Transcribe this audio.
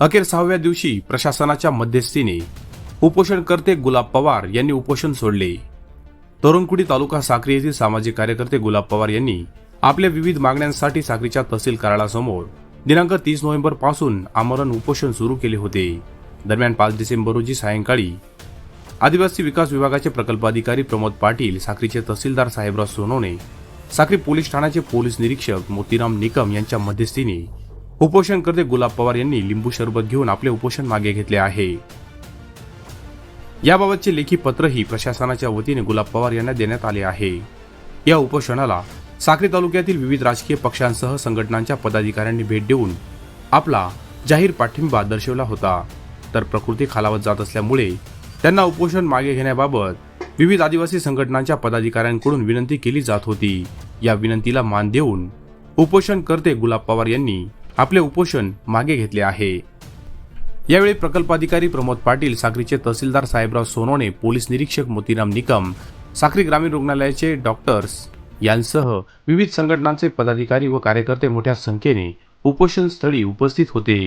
अखेर सहाव्या दिवशी प्रशासनाच्या मध्यस्थीने उपोषणकर्ते गुलाब पवार यांनी उपोषण सोडले. तरुणकुडी तालुका साक्री येथील सामाजिक कार्यकर्ते गुलाब पवार यांनी आपल्या विविध मागण्यांसाठी साक्रीच्या तहसील कार्यालयासमोर दिनांक तीस नोव्हेंबरपासून आमरण उपोषण सुरू केले होते. दरम्यान पाच डिसेंबर रोजी सायंकाळी आदिवासी विकास विभागाचे प्रकल्प अधिकारी प्रमोद पाटील साक्रीचे तहसीलदार साहेबराव सोनवणे साक्री पोलीस ठाण्याचे पोलीस निरीक्षक मोतीराम निकम यांच्या मध्यस्थीने उपोषणकर्ते गुलाब पवार यांनी लिंबू सरबत घेऊन आपले उपोषण मागे घेतले आहे. याबाबतचे लेखी पत्रही प्रशासनाच्या वतीने गुलाब पवार यांना देण्यात आले आहे. या उपोषणाला साक्री तालुक्यातील विविध राजकीय पक्षांसह संघटनांच्या पदाधिकाऱ्यांनी भेट देऊन आपला जाहीर पाठिंबा दर्शवला होता. तर प्रकृती खालावत जात असल्यामुळे त्यांना उपोषण मागे घेण्याबाबत विविध आदिवासी संघटनांच्या पदाधिकाऱ्यांकडून विनंती केली जात होती. या विनंतीला मान देऊन उपोषणकर्ते गुलाब पवार यांनी आपले उपोषण मागे घेतले आहे. यावेळी प्रकल्पाधिकारी प्रमोद पाटील साक्रीचे तहसीलदार साहेबराव सोनवणे पोलीस निरीक्षक मोतीराम निकम साक्री ग्रामीण रुग्णालयाचे डॉक्टर्स यांसह विविध संघटनांचे पदाधिकारी व कार्यकर्ते मोठ्या संख्येने उपोषण स्थळी उपस्थित होते.